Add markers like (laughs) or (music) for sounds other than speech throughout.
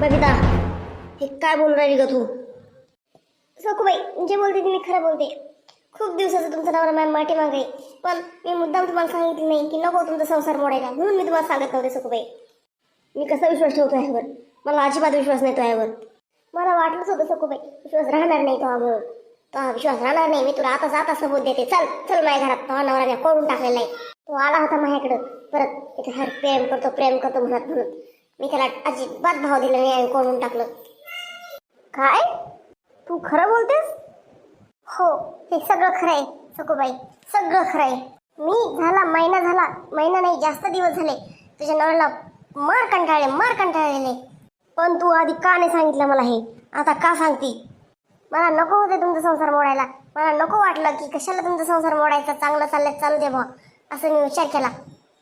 बबिता हे काय बोलून राहिली ग तू? सखूबाई जे बोलते ते मी खरं बोलते. खूप दिवसाचं तुमचा नवरा मॅम माठी मागे पण मी मुद्दाम तुम्हाला सांगितलं नाही की नको तुमचा संसार मोडायला. म्हणून मी तुम्हाला सांगत नव्हते सखूबाई. मी कसा विश्वास ठेवतो ह्यावर मला अजिबात विश्वास नाही तो ह्यावर मला वाटलंच होतं सखूबाई विश्वास राहणार नाही तो ह्यावर तो हा विश्वास राहणार नाही. मी तुला आता जाता सबूत देते. चल चल माझ्या घरात. तो नवरा कोडून टाकलेला आहे. तो आला होता माझ्याकडं. परत इथे हर प्रेम करतो प्रेम करतो म्हणत म्हणून मी त्याला अजिबात भाव दिला नाही आणि कोडून टाकलं. काय? तू खरं बोलतेस? हो हे सगळं खरं आहे सखूबाई. सगळं खरं आहे. मी झाला महिना झाला महिना नाही जास्त दिवस झाले. तुझ्या नवऱ्याला मार कंटाळले मार कंटाळलेले पण तू आधी का नाही सांगितलं मला हे? आता का सांगती? मला नको होते तुमचा संसार मोडायला. मला नको वाटलं की कशाला तुमचा संसार मोडायचा चांगलं चाललं चालू दे भाऊ असं मी विचार केला.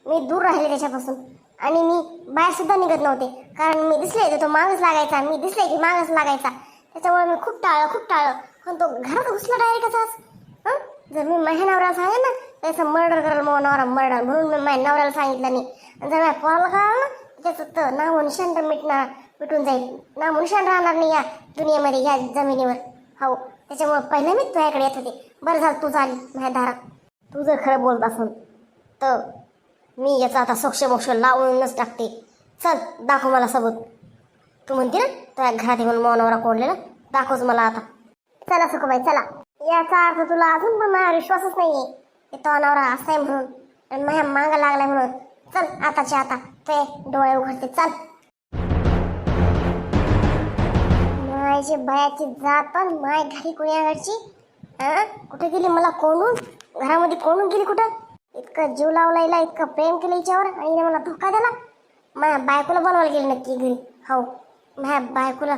मी दूर राहिले त्याच्यापासून. आणि मी बाहेर सुद्धा निघत नव्हते. कारण मी दिसले तर तो मागच लागायचा मी दिसले की मागच लागायचा. त्याच्यामुळे मी खूप टाळलं खूप टाळलं. पण तो घरात घुसला डायरेक्ट असाच. हं? जर मी माझ्या नवऱ्याला सांगेन ना त्याचं मर्डर करेल मग नवरा मर्डर म्हणून मी माझ्या नवऱ्याला सांगितलं नाही. आणि जर माझ्या पोराला कळालं ना त्याचं तर नाव निशान तर मिटणार मिटून जाईल. नाव निशान राहणार नाही या दुनियेमध्ये या जमिनीवर. हो त्याच्यामुळे पहिलं मी तुझ्याकडे येत होते. बरं झालं तू झाली माझ्या दारात. तू जर खरं बोलत असेल तर मी याचा आता सोक्ष मोक्ष लावूनच टाकते. चल दाखव मला सबूत. तू म्हणते ना तुझ्या घरात येऊन मोनावरा कोडलेला दाखवच मला आता. चला सुखबाई चला. याचा अर्थ तुला अजून पण माझा विश्वासच नाहीये. की तो नवरा असाय म्हणून आणि माझ्या मागं लागलाय म्हणून. चल आताच्या आता. ते डोळे उघडते चल. माझी बायाची जात पण माय घरी कुण्याकडची घरची कुठे गेली? मला कोंडून? घरामध्ये कोंडून गेली कुठं? इतकं जीव लावला हिला इतकं प्रेम केलं हिच्यावर. आणि हिने मला धोका दिला. माझ्या बायकोला बोलवायला गेली नक्की घरी. हो माझ्या बायकोला.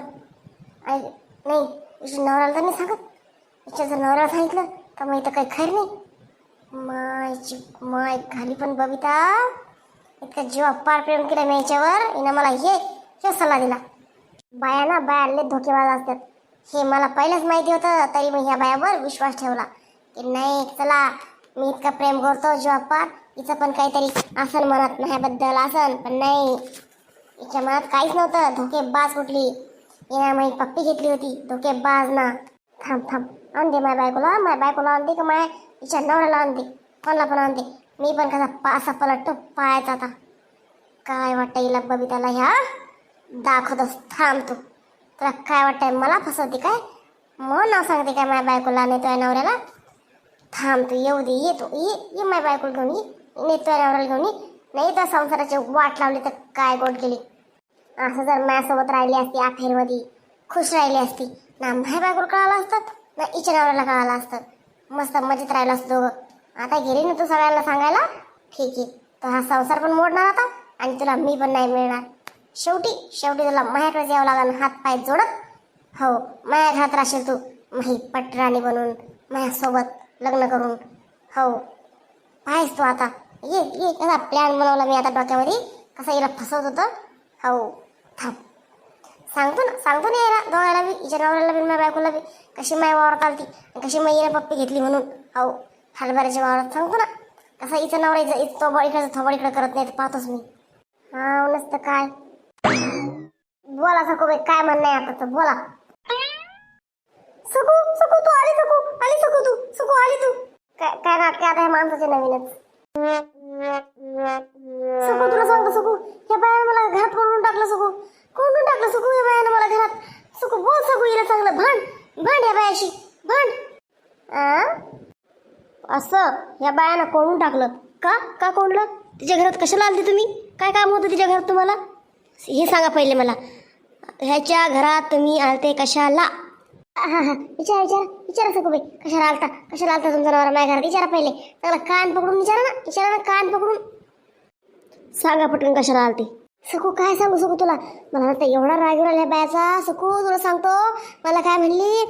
आणि नाही हिच्या नवऱ्याला तर नाही सांगत. हिच्या जर नवऱ्याला सांगितलं तर मग इथं काही खैर नाही. मायची माय घाली पण बबिता. इतकं जीवा पार प्रेम केलं मी याच्यावर हिनं मला हे हे सल्ला दिला. बाया ना बाया लय धोकेबाज असतात. हे मला पहिलंच माहिती होतं तरी मी ह्या बायावर विश्वास ठेवला. की नाही चला प्रेम करतो जेव्हा पार तिचं पण काहीतरी असन मनात माझ्याबद्दल असन पण नाही. तिच्या मनात काहीच नव्हतं. धोकेबाज कुठली हिनं माझी पप्पी घेतली होती. धोकेबाज ना. थांब थांब. आणते माझ्या बायकोला. माझ्या बायकोला आणते का माझ्या तिच्या नवऱ्याला आणते. कोणाला पण आणते. मी पण कसा पासा पलटतो पायाचा आता. काय वाटतं हिला बबिताला ह्या? दाखवतोस. थांब तू. तुला काय वाटतंय? मला फसवते काय? मग नाव सांगते काय माझ्या बायकोला नेतो या नवऱ्याला? थांब तू येऊ दे ये तू ये ये माझ्या बायकोला घेऊन ये. नाही तुझ्या नवऱ्याला घेऊन ये. नाही तर संसाराची वाट लावली तर काय गोड केली. असं जर माझ्यासोबत राहिली असती अफेअरमध्ये खुश राहिली असती ना माझ्या बायकोला कळालं असतं ना इच्या नवऱ्याला कळालं असतं. मस्त मजेत राहिलं असतो दोघं. आता गेली ना तू सगळ्यांना सांगायला? ठीक आहे. तर हा संसार पण मोडणार आता आणि तुला मी पण नाही मिळणार. शेवटी शेवटी तुला माझ्याकडेच यावं लागेल हात पाय जोडत. हो माझ्या घरात राहशील तू माही पटराणी बनून माझ्यासोबत. लग्न करून. हो. पाहिस तू आता. ये ये. कसा प्लॅन बनवला मी आता डोक्यामध्ये कसं हिला फसवत होतं. हो. थांब. सांगतो ना सांगतो ना याला. दोघायला बी हिच्या नवऱ्याला बी माझ्या बायकोला बी. कशी माय वावरात आलती आणि कशी माई हिने पप्पी घेतली म्हणून. हो. हरभऱ्याच्या वावरात. सांगतो ना. कसा हिचं नवरा हिचं हिचं थोबड इकडे थोबड इकडे करत नाही तर पाहतोच मी. हा नसतं काय. बोला सकू बाई काय म्हणणं आहे आता तर बोला. सकू सकू तू आली सकू आली सकू तू सकू आली तू. काय काय नाटके आता ह्या माणसाचे नवीनच? सकू तुला सांगतो सकू या बायानं मला घरात कोंडून टाकलं सकू कोंडून टाकलं सकू या बायानं मला घरात. सकू बोल सकू हिला चांगलं. भांड भांड या बायाशी भांड. आ? असं या बायानं कोंडून टाकलं. का का कोंडलं? तिच्या घरात कशाला आलते तुम्ही? काय काम होतं तिच्या घरात तुम्हाला? हे सांगा पहिले मला. ह्याच्या घरात तुम्ही आलते कशाला? हा हा. विचारा विचारा. विचारा सकू बाई. कशाला आलता? कशाला आलता तुमचा नवरा माझ्या घरात विचारा पहिले. चांगला कान पकडून विचारा ना. विचारा ना कान पकडून. सांगा पटकन कशाला आलते. सकू काय सांगू सकू तुला? मला तर एवढा राग राहिला बायाचा. सकू तुला सांगतो. मला काय म्हणली?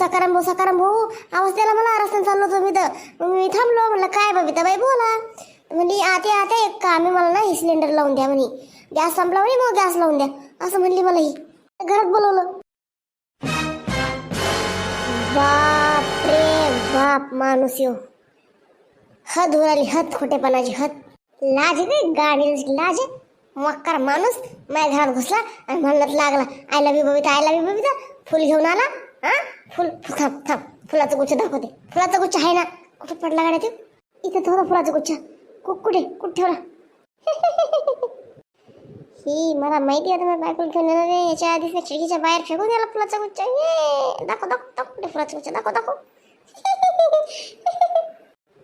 सकाराम भाऊ सकाराम भाऊ आवाज द्यायला मला. रस्त्याने चाललो होतो मी तर मी थांबलो. म्हणलं काय बबिता बाई बोला. म्हणली आते आते एक कामी मला ना हे सिलेंडर लावून द्या म्हणे. गॅस संपला म्हणे मग गॅस लावून द्या. असं म्हणली मला ही. घरात बोलवलं. बाप माणूस यो. हद उराली हद खोटेपणाची हद. लाज आहे गाडी लाज मक्कार माणूस माझ्या घरात घुसला आणि म्हणत लागला I love you Babita I love you Babita. फुल घेऊन आला हा? फुल थांब थांब. फुलाचं गुच्छ दाखवते. फुलाचा गुच्छ आहे ना? कुठे पडला गाड्या तू इथे थोडा फुलाचा गुच्छ. कुठे? कुठे ठेवला? (laughs) ही मला माहिती आहे तुम्ही बायकोला घेऊन येणार याच्या आधीच खिडकीच्या बाहेर फेकून गेला फुलाचा गुच्छ. ये दाखव दाखव दाखव कुठे फुलाचा गुच्छ. दाखव दाखव.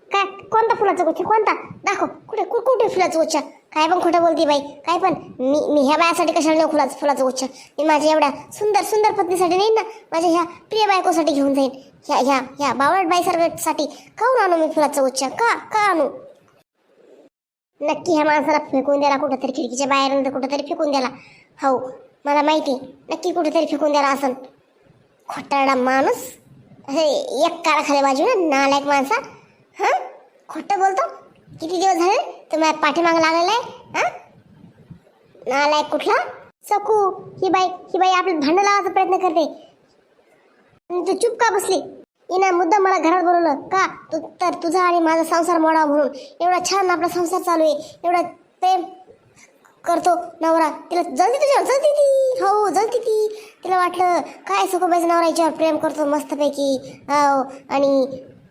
काय? कोणता फुलाचा गुच्छ कोणता? दाखव. कुठे? कु- कुठे फुलाचा गुच्छ काय पण खोटं बोलती बाई. काय पण. मी मी ह्या बायासाठी कशाला नेऊ फुलाचा फुलाचा गुच्छ मी माझ्या एवढ्या सुंदर सुंदर पत्नीसाठी नाही ना माझ्या ह्या प्रिय बायकोसाठी घेऊन जाईन. ह्या ह्या ह्या बावळट बाईसाठी काऊन आणू मी फुलाचा गुच्छ का का आणू? नक्की ह्या माणसाला फेकून द्याला कुठंतरी खिडकीच्या बाहेर कुठंतरी फेकून द्याला हो मला माहिती नक्की कुठेतरी फेकून द्यायला असन. खोटारडा माणूस. हे एक काळ खाली बाजू ना नालायक माणसा. हां? खोटं बोलतो? किती दिवस झाले? तर पाठीमाग लागलेला आहे. हां? नालायक कुठला? सकू. ही बाई ही बाई आपलं भांडण लावायचा प्रयत्न करते. तू चुप का बसली? इना मुद्दा मला घरात बोलवलं. का? तू तर तुझा आणि माझा संसार मोडा म्हणून. एवढा छान आपला संसार चालू आहे. एवढा प्रेम करतो नवरा. तिला जलती तुझ्यावर जलती ती. हो जलती ती. तिला वाटलं काय सुखबाईचा नवरा याच्यावर प्रेम करतो मस्तपैकी. हो आणि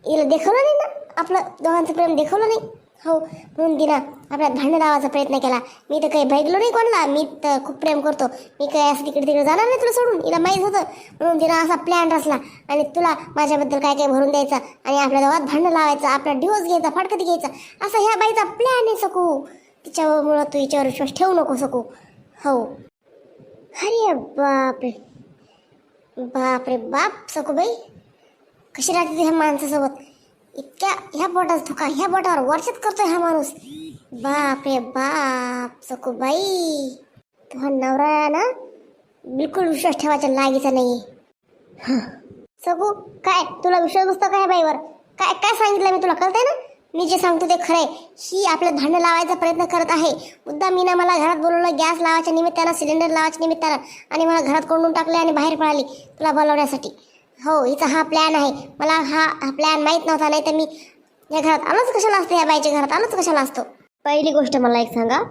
हिला देखवलं नाही ना? आपलं दोघांचं प्रेम देखवलं नाही. हो म्हणून तिनं आपल्या भांडण लावायचा प्रयत्न केला. मी तर काही भैगलो नाही कोणाला. मी तर खूप प्रेम करतो. मी काय असं तिकडे तिकडे जाणार नाही तुला सोडून. हिला माहीत होतं. म्हणून तिनं असा प्लॅन रचला. आणि तुला माझ्याबद्दल काय काय भरून द्यायचा? आणि आपल्या गावात भांडण लावायचं. आपला डिवोर्स घ्यायचा फाटकती घ्यायचा. असा ह्या बाईचा प्लॅन आहे सकू तिच्यामुळं तू हिच्यावर विश्वास ठेवू नको सकू हो. अरे बापरे. बापरे बाप सकूबाई कशी राहते ती ह्या माणसासोबत? इतक्या ह्या बोटाचा धोका ह्या बोटावर वर्षात करतोय हा माणूस. बाप रे बाप सकूबाई तुझा नवरा ना बिलकुल विश्वास ठेवायचा लागीचा नाही सकू काय? तुला विश्वास बसतो काय बाईवर? काय काय सांगितलं मी तुला? कळतंय ना? मी जे सांगतो ते खरंय. ही आपलं भांडण लावायचा प्रयत्न करत आहे. मुद्दा मी ना मला घरात बोलवलं गॅस लावायच्या निमित्तानं सिलेंडर लावायच्या निमित्तानं आणि मला घरात कोंडून टाकले आणि बाहेर पळाली तुला बोलवण्यासाठी. हो हिचा हा प्लॅन आहे. मला हा हा प्लॅन माहीत नव्हता नाही तर मी या घरात आलोच कशाला असतो या बाईच्या घरात आलोच कशाला असतो? पहिली गोष्ट मला एक सांगा.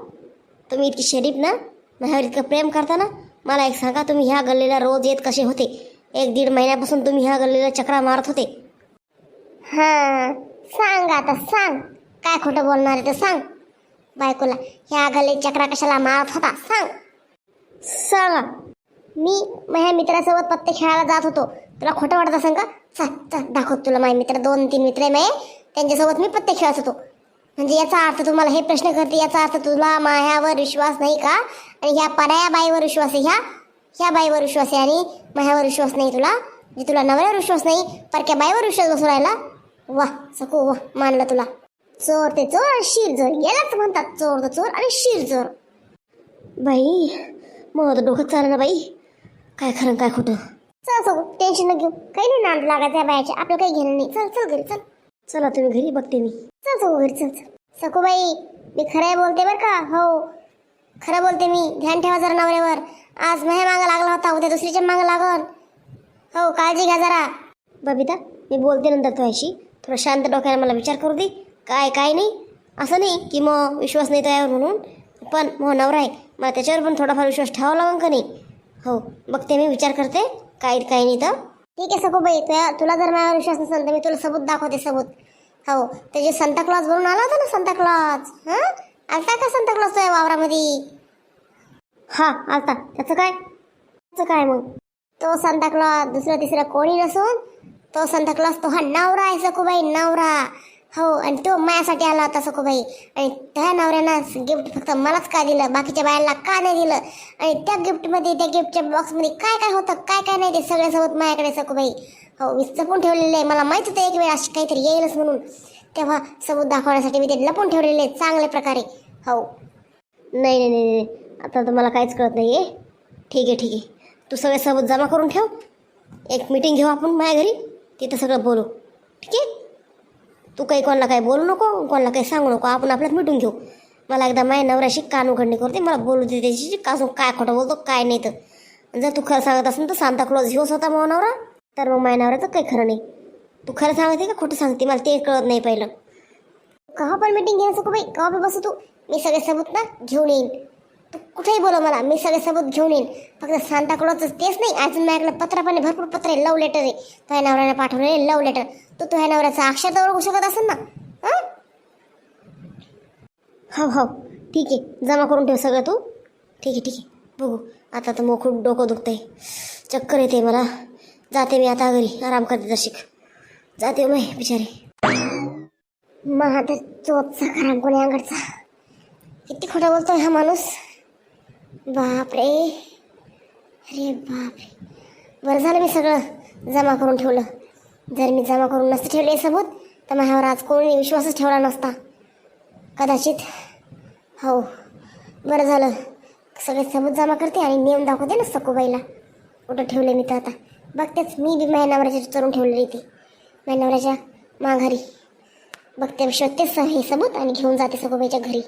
तुम्ही इतकी शरीफ ना? माझ्यावर इतकं प्रेम करता ना? मला एक सांगा तुम्ही ह्या गल्लीला रोज येत कसे होते? एक दीड महिन्यापासून तुम्ही ह्या गल्लीला चक्रा मारत होते? हां. सांग आता सांग. काय खोटं बोलणार आहे ते सांग. बायकोला ह्या गल्लीत चक्रा कशाला मारत होता सांग. सांग. मी माझ्या मित्रासोबत पत्ते खेळायला जात होतो. तुला खोटं वाटत असेल का? चल चल दाखव तुला माझे मित्र. दोन तीन मित्र आहे त्यांच्यासोबत मी पत्ते खेळत होतो. म्हणजे याचा अर्थ तुम्हाला हे प्रश्न करते याचा अर्थ तुला माझ्यावर विश्वास नाही का? आणि ह्या पराया बाईवर विश्वास आहे ह्या. ह्या बाईवर विश्वास आहे आणि माझ्यावर विश्वास नाही तुला. म्हणजे तुला नवऱ्यावर विश्वास नाही परक्या बाईवर विश्वास बसू राहिला. वा सकू वा मानलं तुला. चोर ते चोर शिर चोर यालाच म्हणतात चोर तर चोर आणि शिर चोर बाई मग तर डोकं चाललं ना बाई. काय खरं काय खोटं? चल सकू टेन्शन न घेऊ. काही नाही नांद लागायचं या बायाच्या आपलं काही घेणं नाही. चल चल घरी चल. चला तुम्ही घरी बघते मी. चल सकू घरी चल चल. सकूबाई मी खरं बोलते बरं का? हो. खरं बोलते मी. ध्यान ठेवा जरा नवऱ्यावर. आज माझ्या मागं लागला होता उद्या दुसरीच्या मागं लागल. हो काळजी घ्या जरा. बबिता मी बोलते नंतर तुझ्याशी. थोडं शांत डोक्याने मला विचार करू दे. काय काय नाही. असं नाही की मग विश्वास नाही तयार म्हणून. पण मग नवरा आहे. मला त्याच्यावर पण थोडाफार विश्वास ठेवावा लागेल का नाही? हो बघते मी विचार करते. काय काय नाही तर. ठीक आहे सखूबाई तुया तुला जर माझ्यावर विश्वास नसेल तर मी तुला सबूत दाखवते सबूत. हो ते जे संता भरून आला होता ना संताक्लॉज हां? आलता का संताक्लॉज वावरामध्ये? हा आलता. त्याचं काय? त्याचं काय मग? तो संताक्लॉज दुसरा तिसरा कोणी नसून तो सांता क्लॉज तो हा नवरा आहे सखूबाई नवरा. हो आणि तो माझ्यासाठी आला होता सखूबाई. आणि त्या नवऱ्यानं गिफ्ट फक्त मलाच का दिलं? बाकीच्या बायांना का नाही दिलं? आणि त्या गिफ्टमध्ये त्या गिफ्टच्या बॉक्समध्ये काय काय होतं काय काय नाही ते सगळ्यासोबत माझ्याकडे सखूबाई. हो मी जपून ठेवलेलं आहे. मला माहीत होतं एक वेळ अशी काहीतरी येईलच म्हणून. तेव्हा सबूत दाखवण्यासाठी मी ते लपून ठेवलेले आहे चांगल्या प्रकारे. हो. नाही नाही नाही नाही. आता तर मला काहीच कळत नाही आहे ठीक आहे ठीक आहे. तू सगळे सबूत जमा करून ठेव. एक मीटिंग घेऊ आपण माझ्या घरी. तिथं सगळं बोलू. ठीक आहे? तू काही कोणाला काही बोलू नको कोणाला काही सांगू नको. आपण आपल्यात मिटून घेऊ. मला एकदा माझ्या नवऱ्याशी कान उघडणी करते. मला बोलू दे त्याच्याशी. का काय खोटं बोलतो काय नाही तर. जर तू खरं सांगत असेल तर सांता क्लॉज ह्योच होता मग नवरा. तर मग माझ्या नवऱ्याचं काही खरं नाही. तू खरं सांगते का खोटं सांगते? मला ते कळत नाही पहिलं. का पण मीटिंग घेण्याचं बाई का पण बसू तू. मी सगळे सबूत ना घेऊन येईन. तू कुठेही बोलव मला. मी सगळे सबूत घेऊन येईन. फक्त सांता तेच नाही. अजून माझ्याकडे पत्र पण भरपूर पत्र आहे. लव लेटर आहे. तुझ्या नवऱ्याने पाठवलेले लव लेटर तू तुझ्या नवऱ्याचा अक्षर तर ओळखू शकत असेल ना? हां? हो हो. ठीक आहे. जमा करून ठेव सगळं तू. ठीक आहे ठीक आहे. बघू. आता तर मग खूप डोकं दुखतंय. चक्कर येते मला. जाते मी आता घरी. आराम करते दर्शिक. जाते मी बिचारी. मग आता चोपचा खराब कोणी अंगडचा किती खोटा बोलतोय हा माणूस. बापरे. अरे बापरे. बरं झालं मी सगळं जमा करून ठेवलं. जर मी जमा करून नसतं ठेवले सबूत तर माझ्यावर आज कोणी विश्वासच ठेवला नसता. कदाचित. हो. बरं झालं. सगळे सबूत जमा करते आणि नियम दाखवते ना सकोबाईला कुठं ठेवले मी तर आता? बघतेच. मी बी माझ्या नवऱ्याच्या चरून ठेवलेली ती. माझ्या नवऱ्याच्या माघारी. बघते शोधतेच हे सबूत आणि घेऊन जाते सकोबाईच्या घरी.